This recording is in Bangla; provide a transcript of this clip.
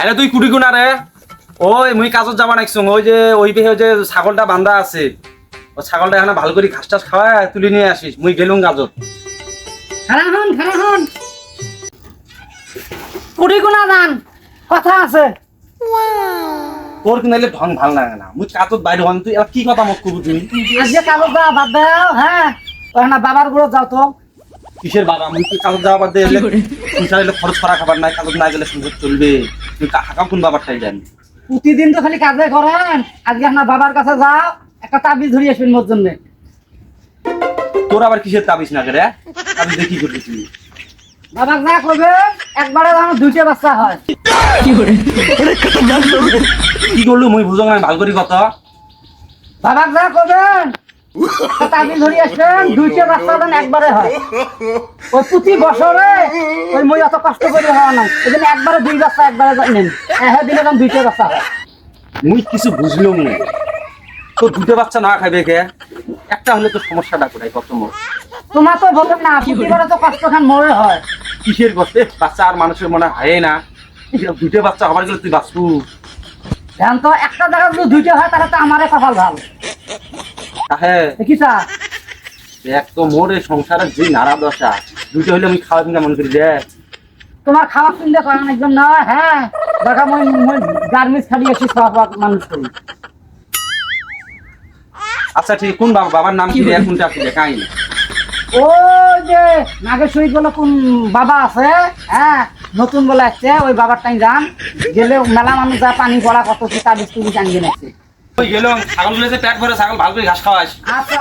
আরে তুই কুড়ি গুণা রে? ওই মুই কাজত যাবা নাকছুং ওই যে ওই বেহে যে ছাগলটা বান্ধা আছে। ও ছাগলটা এখানে ভালো করে ঘাস টাস খাওয়া তুলে নিয়ে আসিস। মুই গেলুম কাজত। খারা হন খারা হন। কুড়ি গুণা দান কথা আছে। তোর ঢং ভালো লাগে না। মুই কাজত বাইরে হন তুই কি কথা মোক কবু তুমি? আজকে কালো যা বাদ দাও হ্যাঁ? ওখানে বাবারগুলো যাও তো। কিসের বাবা? মুই কাজত যাওয়া বাদ দিয়ে এলে খরচ করা খাবার নাই কাজত না গেলে সংসার চলবে। হাকাম কোন বাবারটাই জানি? প্রতিদিন তো খালি কাজে করেন। আজকে আপনার বাবার কাছে যাও একটা তাবিজ ধরিয়ে আসবেন মোর জন্য। তোর আবার কিসের তাবিস না রে তাবিজ দিয়ে কি করবি তুই? বাবা যা করবে একবারে যেন দুইটা বাচ্চা হয়। কি করলু? মুই বুঝো না ভালো করি কত। বাবা যা করবেন তাবিজ ধরিয়ে আসবেন দুইটা বাচ্চা একবারে হয়। ওই প্রতি বছরে ওই মই অত কষ্ট করে হওয়া না এই জন্য একবারে দুই বাচ্চা একবারে নেন। হ্যাঁ দিলে দুইটা বাচ্চা হয়। মুই কিছু বুঝলুম না তো দুটো বাচ্চা না খাইবে কে? একটা হলে তো সমস্যাটা কোথায় কত মোর তোমার তো বলেন না প্রতিবারে তো কষ্ট খান মরে হয়। কিসের বাচ্চা আর মানুষের মনে হয় না। দুটো বাচ্চা হবার গেলে তুই বাঁচবু। ধ্যান তো একটা জায়গা যদি দুইটা হয় তাহলে তো আমারে কপাল ভালো। হ্যাঁ দেখিছা এক তো মোর এই সংসারের যে নাড়া দশা দুটো হলে আমি খাওয়া কেমন করি তোমার খাওয়া করেন একজন নয় হ্যাঁ। দেখা মই মই গার্মেন্টস খালি খাওয়া মানুষ করি। আচ্ছা ঠিক কোন বাবা বাবার নাম কি রে? কোনটা আছে দেখাই না ওই যে নাগেশ্বরী বলে কোন বাবা আছে হ্যাঁ নতুন বলে আসছে ওই বাবার টাইম যান। গেলে মেলা মানুষ যা পানি পড়া কত সে তার বিস্কুট নাকি ওই গেলাম ছাগলগুলো পেট ভরে ছাগল ভালো করে ঘাস খাওয়াস। আচ্ছা।